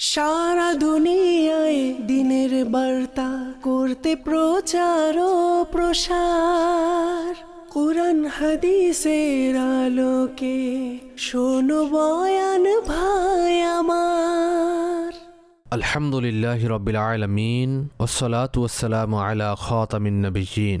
সারা দুনিয়ায় দিনের বার্তা করতে প্রচার ও প্রসার। কোরআন হাদিসের আলোকে শোনো বয়ান ভাই আমার। আলহামদুলিল্লাহ রবিল আলমিন ওসলাত ওসালাম আলা খাতামিন নবীজিন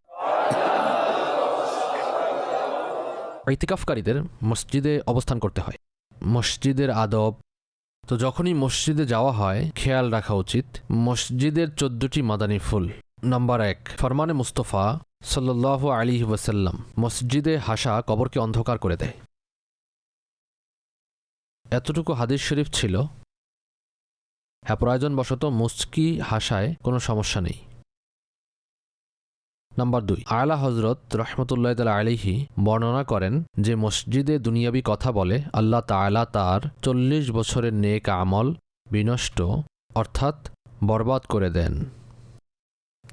ইতিকাফকারীদের মসজিদে অবস্থান করতে হয়। মসজিদের আদব। তো যখনই মসজিদে যাওয়া হয়, খেয়াল রাখা উচিত। মসজিদের চোদ্দটি মাদানী ফুল। নাম্বার এক, ফরমানে মুস্তফা সাল্লাহ আলী ওয়াসাল্লাম মসজিদে হাসা কবরকে অন্ধকার করে দেয়। এতটুকু হাদিস শরীফ ছিল। হ্যাঁ প্রয়োজনবশত মুচকি হাসায় কোনো সমস্যা নেই। নাম্বার দুই। আয়লা হজরত রহমতুল্লাহ তালা আলিহি বর্ণনা করেন যে মসজিদে দুনিয়াবি কথা বলে, আল্লাহ তায়লা তার চল্লিশ বছরের নেক আমল বিনষ্ট, অর্থাৎ বরবাদ করে দেন।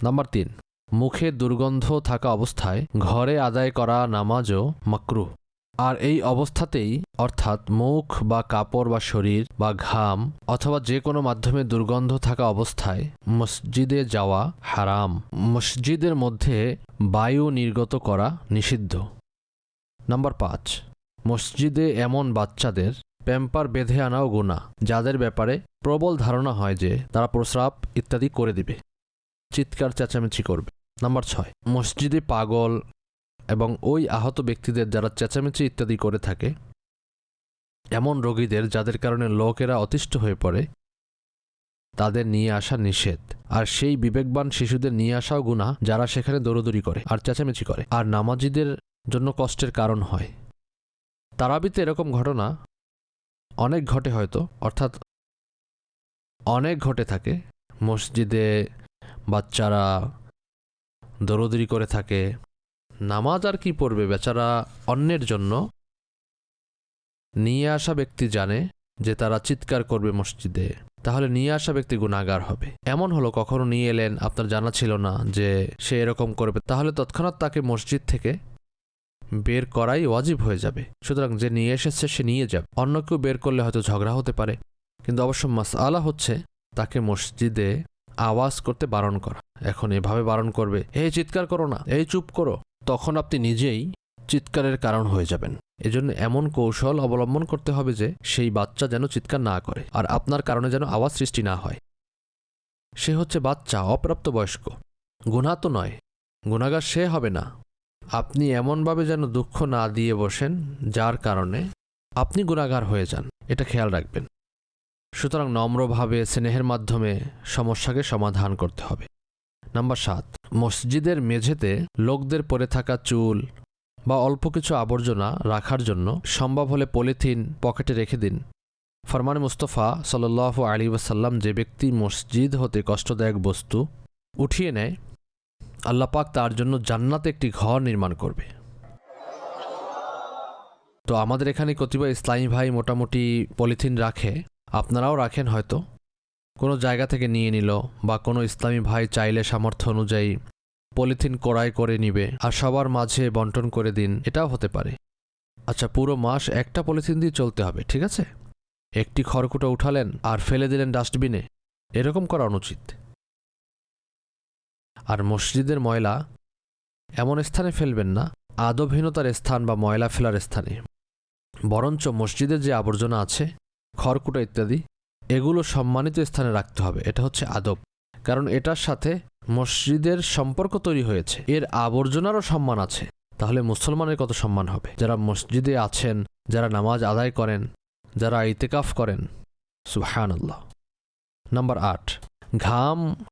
নাম্বার তিন। মুখে দুর্গন্ধ থাকা অবস্থায় ঘরে আদায় করা নামাজও মাকরু আর এই অবস্থাতেই, অর্থাৎ মুখ বা কাপড় বা শরীর বা ঘাম অথবা যে কোনো মাধ্যমে দুর্গন্ধ থাকা অবস্থায় মসজিদে যাওয়া হারাম। মসজিদের মধ্যে বায়ু নির্গত করা নিষিদ্ধ। নাম্বার পাঁচ, মসজিদে এমন বাচ্চাদের প্যাম্পার বেঁধে আনাও গুণা যাদের ব্যাপারে প্রবল ধারণা হয় যে তারা প্রস্রাব ইত্যাদি করে দিবে। চিৎকার চেঁচামেচি করবে। নাম্বার ছয়, মসজিদে পাগল এবং ওই আহত ব্যক্তিদের যারা চেঁচামেচি ইত্যাদি করে থাকে, এমন রোগীদের যাদের কারণে লোকেরা অতিষ্ঠ হয়ে পড়ে, তাদের নিয়ে আসা নিষেধ। আর সেই বিবেকবান শিশুদের নিয়ে আসাও গুণা যারা সেখানে দৌড়দৌড়ি করে আর চেঁচামেচি করে। আর নামাজিদের জন্য কষ্টের কারণ হয়। তারাবিতে এরকম ঘটনা অনেক ঘটে হয়তো, অর্থাৎ অনেক ঘটে থাকে। মসজিদে বাচ্চারা দৌড়দৌড়ি করে থাকে নামাজ আর কি পড়বে বেচারা অন্যের জন্য? নিয়ে আসা ব্যক্তি জানে যে তারা চিৎকার করবে মসজিদে। তাহলে নিয়ে আসা ব্যক্তি গুণাগার হবে। এমন হলো, কখনো নিয়ে এলেন, আপনার জানা ছিল না যে সে এরকম করবে। তাহলে তৎক্ষণাৎ তাকে মসজিদ থেকে বের করাই ওয়াজিব হয়ে যাবে। সুতরাং যে নিয়ে এসেছে, সে নিয়ে যাবে। অন্য কেউ বের করলে হয়তো ঝগড়া হতে পারে। কিন্তু অবশ্য মাসআলা হচ্ছে তাকে মসজিদে আওয়াজ করতে বারণ করা। এখন এভাবে বারণ করবে, এই চিৎকার করো না, এই চুপ করো। তখন আপনি নিজেই চিৎকারের কারণ হয়ে যাবেন। এজন্য এমন কৌশল অবলম্বন করতে হবে যে সেই বাচ্চা যেন চিৎকার না করে আর আপনার কারণে যেন আওয়াজ সৃষ্টি না হয়। সে হচ্ছে বাচ্চা, অপ্রাপ্তবয়স্ক। গুণা তো নয় গুণাগার সে হবে না। আপনি এমনভাবে যেন দুঃখ না দিয়ে বসেন, যার কারণে আপনি গুণাগার হয়ে যান, এটা খেয়াল রাখবেন। সুতরাং নম্রভাবে, স্নেহের মাধ্যমে সমস্যাকে সমাধান করতে হবে। নাম্বার সাত, মসজিদের মেঝেতে লোকদের পরে থাকা চুল বা অল্প কিছু আবর্জনা রাখার জন্য সম্ভব হলে পলিথিন পকেটে রেখে দিন। ফরমান মুস্তফা সাল আলী ওয়াসাল্লাম যে ব্যক্তি মসজিদ হতে কষ্টদায়ক বস্তু উঠিয়ে নেয় আল্লাপাক তার জন্য জান্নাতে একটি ঘর নির্মাণ করবে। তো আমাদের এখানে কতিপয় ইসলামী ভাই মোটামুটি পলিথিন রাখে, আপনারাও রাখেন হয়তো। কোনো জায়গা থেকে নিয়ে নিল বা কোনো ইসলামী ভাই চাইলে সামর্থ্য অনুযায়ী পলিথিন কড়াই করে নিবে আর সবার মাঝে বন্টন করে দিন, এটাও হতে পারে। আচ্ছা পুরো মাস একটা পলিথিন দিয়ে চলতে হবে, ঠিক আছে? একটি খড়কুটো উঠালেন আর ফেলে দিলেন ডাস্টবিনে, এরকম করা অনুচিত। আর মসজিদের ময়লা এমন স্থানে ফেলবেন না, আদবহীনতার স্থান বা ময়লা ফেলার স্থানে। বরঞ্চ মসজিদের যে আবর্জনা আছে, খড়কুটো ইত্যাদি এগুলো সম্মানিত স্থানে রাখতে হবে। এটা হচ্ছে আদব। কারণ এটার সাথে মসজিদের সম্পর্ক তৈরি হয়েছে। এর আবর্জনারও সম্মান আছে। তাহলে মুসলমানের কত সম্মান হবে? যারা মসজিদে আছেন, যারা নামাজ আদায় করেন, যারা ইতেকাফ করেন সুহান আল্লাহ নাম্বার আট, ঘাম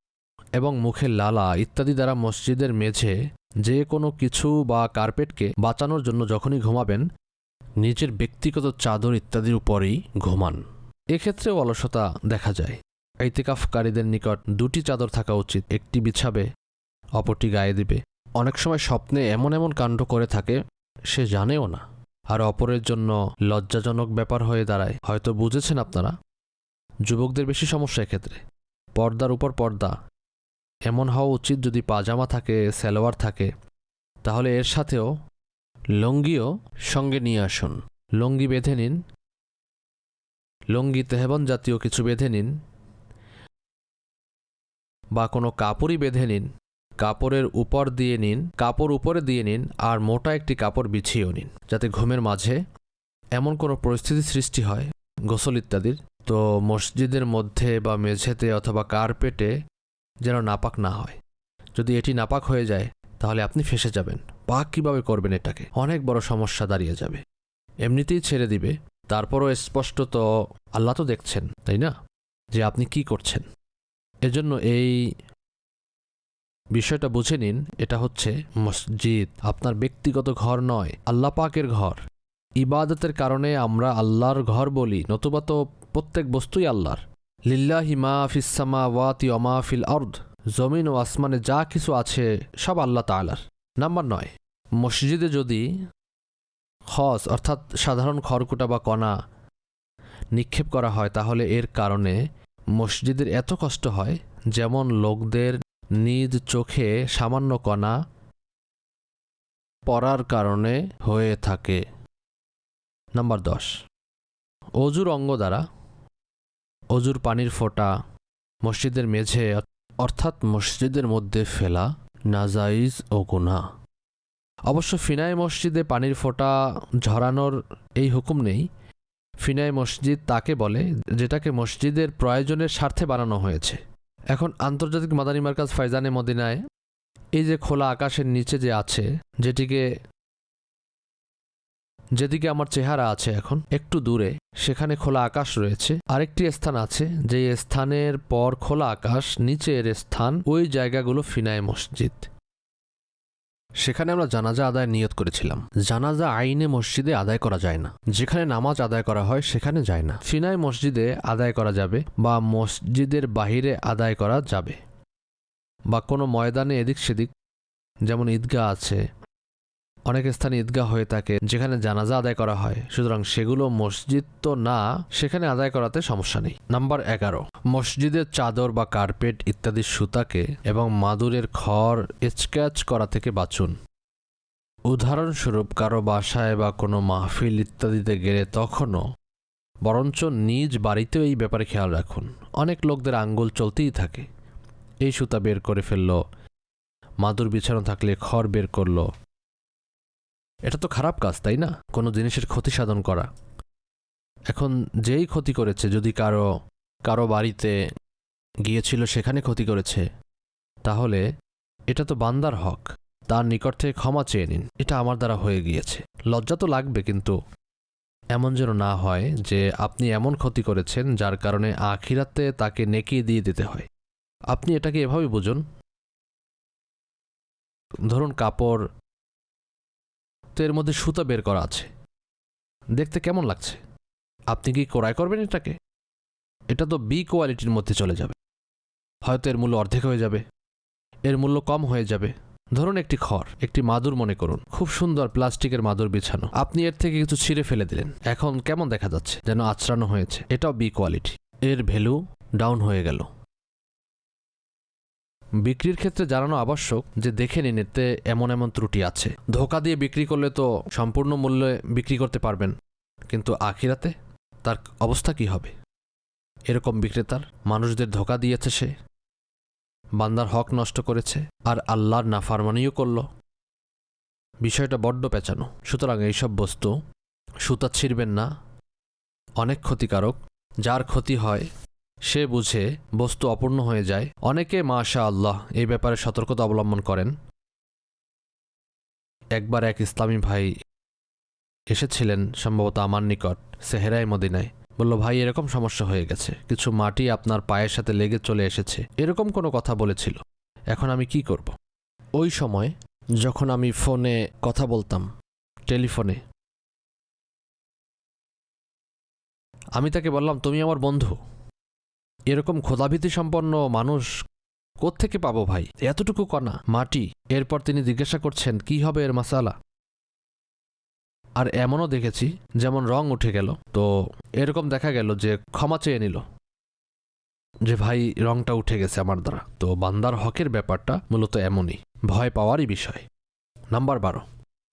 এবং মুখের লালা ইত্যাদি দ্বারা মসজিদের মেঝে যে কোনো কিছু বা কার্পেটকে বাঁচানোর জন্য যখনই ঘুমাবেন নিজের ব্যক্তিগত চাদর ইত্যাদির উপরেই ঘুমান। এক্ষেত্রেও অলসতা দেখা যায়। ঐতিকাফকারীদের নিকট দুটি চাদর থাকা উচিত, একটি বিছাবে, অপরটি গায়ে দিবে। অনেক সময় স্বপ্নে এমন এমন কাণ্ড করে থাকে, সে জানেও না। আর অপরের জন্য লজ্জাজনক ব্যাপার হয়ে দাঁড়ায়, হয়তো বুঝেছেন আপনারা? যুবকদের বেশি সমস্যা এক্ষেত্রে। পর্দার উপর পর্দা। এমন হওয়া উচিত যদি পাজামা থাকে, সালোয়ার থাকে, তাহলে এর সাথেও লঙ্গিও সঙ্গে নিয়ে আসুন। লঙ্গি বেঁধে নিন লঙ্গি তেহবন জাতীয় কিছু বেঁধে নিন। বা কোনো কাপড়ই বেঁধে নিন। কাপড়ের উপর দিয়ে নিন, কাপড় উপরে দিয়ে নিন, আর মোটা একটি কাপড় বিছিয়েও নিন, যাতে ঘুমের মাঝে এমন কোনো পরিস্থিতি সৃষ্টি হয়, গোসল ইত্যাদির। তো মসজিদের মধ্যে বা মেঝেতে অথবা কার্পেটে যেন নাপাক না হয়। যদি এটি নাপাক হয়ে যায়, তাহলে আপনি ফেসে যাবেন। পাক কীভাবে করবেন এটাকে? অনেক বড় সমস্যা দাঁড়িয়ে যাবে। এমনিতেই ছেড়ে দিবে। তারপরও স্পষ্ট তো আল্লাহ তো দেখছেন, তাই না? যে আপনি কি করছেন। এজন্য এই বিষয়টা বুঝে নিন, এটা হচ্ছে মসজিদ। আপনার ব্যক্তিগত ঘর নয়, আল্লাহ পাকের ঘর। ইবাদতের কারণে আমরা আল্লাহর ঘর বলি, নতুবা তো প্রত্যেক বস্তুই আল্লাহর। লিল্লাহি মা ফিসামা ওয়াতি অমা ফিল অর্ধ জমিন ও আসমানে যা কিছু আছে, সব আল্লাহ তালার নাম্বার নয়, মসজিদে যদি খস, অর্থাৎ সাধারণ খড়কুটা বা কণা নিক্ষেপ করা হয়, তাহলে এর কারণে মসজিদের এত কষ্ট হয়, যেমন লোকদের নিজ চোখে সামান্য কণা পড়ার কারণে হয়ে থাকে। নাম্বার দশ, অজুর অঙ্গ দ্বারা অজুর পানির ফোঁটা মসজিদের মেঝে, অর্থাৎ মসজিদের মধ্যে ফেলা নাজাইজ ও গুনাহ। অবশ্য ফিনাই মসজিদে পানির ফোঁটা ঝরানোর এই হুকুম নেই। ফিনাই মসজিদ তাকে বলে, যেটাকে মসজিদের প্রয়োজনের স্বার্থে বানানো হয়েছে। এখন আন্তর্জাতিক মাদানী মার্কাজ ফাইজানে মদিনায় এই যে খোলা আকাশের নিচে যে আছে, যেটিকে, যেদিকে আমার চেহারা আছে এখন, একটু দূরে, সেখানে খোলা আকাশ রয়েছে। আরেকটি স্থান আছে যে স্থানের পর খোলা আকাশ, নিচের স্থান ওই জায়গাগুলো ফিনায় মসজিদ। সেখানে আমরা জানাজা আদায় নিয়ত করেছিলাম। জানাজা আইনে মসজিদে আদায় করা যায় না। যেখানে নামাজ আদায় করা হয়, সেখানে যায় না। ফিনায় মসজিদে আদায় করা যাবে বা মসজিদের বাহিরে আদায় করা যাবে। বা কোনো ময়দানে এদিক সেদিক, যেমন ঈদগাহ আছে অনেক স্থানে ঈদগাহ হয়ে থাকে যেখানে জানাজা আদায় করা হয়। সুতরাং সেগুলো মসজিদ তো না, সেখানে আদায় করাতে সমস্যা নেই। নাম্বার এগারো। মসজিদের চাদর বা কার্পেট ইত্যাদি সুতাকে এবং মাদুরের খড় স্ক্যাচ করা থেকে বাঁচুন। উদাহরণস্বরূপ, কারও বাসায় বা কোনো মাহফিল ইত্যাদিতে গেলে তখনও, বরঞ্চ নিজ বাড়িতেও এই ব্যাপারে খেয়াল রাখুন। অনেক লোকদের আঙ্গুল চলতেই থাকে। এই সুতা বের করে ফেলল, মাদুর বিছানো থাকলে খড় বের করল এটা তো খারাপ কাজ, তাই না? কোনো জিনিসের ক্ষতি সাধন করা। এখন যেই ক্ষতি করেছে, যদি কারও কারও বাড়িতে গিয়েছিল সেখানে ক্ষতি করেছে, তাহলে এটা তো বান্দার হক। তার নিকট থেকে ক্ষমা চেয়ে নিন। এটা আমার দ্বারা হয়ে গিয়েছে। লজ্জা তো লাগবে, কিন্তু এমন যেন না হয় যে আপনি এমন ক্ষতি করেছেন যার কারণে আখিরাতে তাকে নেকি দিয়ে দিতে হয়। আপনি এটাকে এভাবে বুঝুন। ধরুন কাপড় তো এর মধ্যে সুতা বের করা আছে। দেখতে কেমন লাগছে? আপনি কি ক্রয় করবেন এটাকে? এটা তো বি কোয়ালিটির মধ্যে চলে যাবে। হয়তো এর মূল্য অর্ধেক হয়ে যাবে। এর মূল্য কম হয়ে যাবে। ধরুন একটি খড়, একটি মাদুর মনে করুন। খুব সুন্দর প্লাস্টিকের মাদুর বিছানো। আপনি এর থেকে কিছু ছিঁড়ে ফেলে দিলেন। এখন কেমন দেখা যাচ্ছে? যেন আচড়ানো হয়েছে। এটাও বি কোয়ালিটি এর ভ্যালু ডাউন হয়ে গেল। বিক্রির ক্ষেত্রে জানানো আবশ্যক যে দেখে নিন এতে এমন এমন ত্রুটি আছে। ধোকা দিয়ে বিক্রি করলে তো সম্পূর্ণ মূল্যে বিক্রি করতে পারবেন, কিন্তু আখিরাতে তার অবস্থা কি হবে? এরকম বিক্রেতার মানুষদের ধোকা দিয়েছে সে, বান্দার হক নষ্ট করেছে, আর আল্লাহর নাফারমানিও করল। বিষয়টা বড্ড পেঁচানো। সুতরাং এইসব বস্তু সুতা ছিঁড়বেন না। অনেক ক্ষতিকারক, যার ক্ষতি হয় সে বুঝে বস্তু অপূর্ণ হয়ে যায়। অনেকে মাশা আল্লাহ এই ব্যাপারে সতর্কতা অবলম্বন করেন। একবার এক ইসলামী ভাই এসেছিলেন সম্ভবত আমার নিকট সেহেরাই মদিনায়। বলল, ভাই, এরকম সমস্যা হয়ে গেছে। কিছু মাটি আপনার পায়ের সাথে লেগে চলে এসেছে। এরকম কোনো কথা বলেছিল। এখন আমি কি করব? ওই সময় যখন আমি ফোনে কথা বলতাম, টেলিফোনে, আমি তাকে বললাম, তুমি আমার বন্ধু। এরকম ক্ষোধাভীতি সম্পন্ন মানুষ কোত্থেকে পাবো ভাই? এতটুকু কণা মাটি। এরপর তিনি জিজ্ঞাসা করছেন, কি হবে এর মাসালা? আর এমনও দেখেছি, যেমন রং উঠে গেল। তো এরকম দেখা গেল যে ক্ষমা চেয়ে নিল। যে ভাই, রংটা উঠে গেছে আমার দ্বারা। তো বান্দার হকের ব্যাপারটা মূলত এমনই। ভয় পাওয়ারই বিষয়। নাম্বার বারো।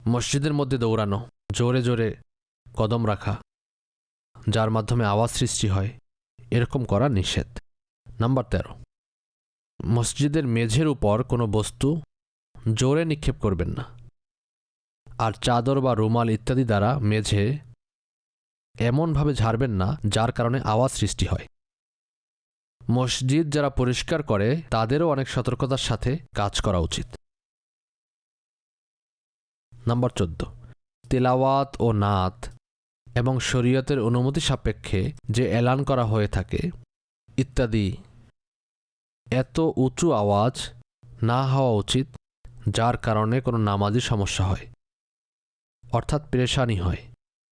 মসজিদের মধ্যে দৌড়ানো। জোরে জোরে কদম রাখা। যার মাধ্যমে আওয়াজ সৃষ্টি হয়। এরকম করা নিষেধ। নাম্বার তেরো। মসজিদের মেঝের উপর কোনো বস্তু জোরে নিক্ষেপ করবেন না। আর চাদর বা রুমাল ইত্যাদি দ্বারা মেঝে এমনভাবে ঝাড়বেন না, যার কারণে আওয়াজ সৃষ্টি হয়। মসজিদ যারা পরিষ্কার করে, তাদেরও অনেক সতর্কতার সাথে কাজ করা উচিত। নাম্বার চোদ্দ। তেলাওয়াত ও নাত এবং শরীয়তের অনুমতি সাপেক্ষে যে এলান করা হয়ে থাকে, ইত্যাদি। এত উঁচু আওয়াজ না হওয়া উচিত, যার কারণে কোনো নামাজি সমস্যা হয়, অর্থাৎ পেরেশানি হয়,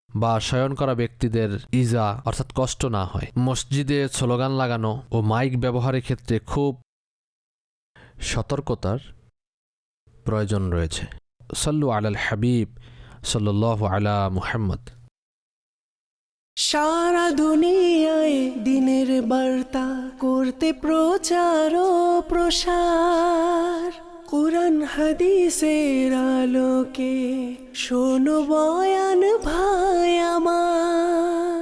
বা শয়ন করা ব্যক্তিদের ইজা, অর্থাৎ কষ্ট না হয়। মসজিদে স্লোগান লাগানো ও মাইক ব্যবহারের ক্ষেত্রে খুব সতর্কতার প্রয়োজন রয়েছে। সল্লু আলাল হাবিব সাল্লাহ আলা মুহাম্মদ। সারা দুনিয়ায় দিনের বার্তা করতে প্রচার ও প্রসার। কোরআন হাদিসের আলোকে শোনো বয়ান ভাই আমার।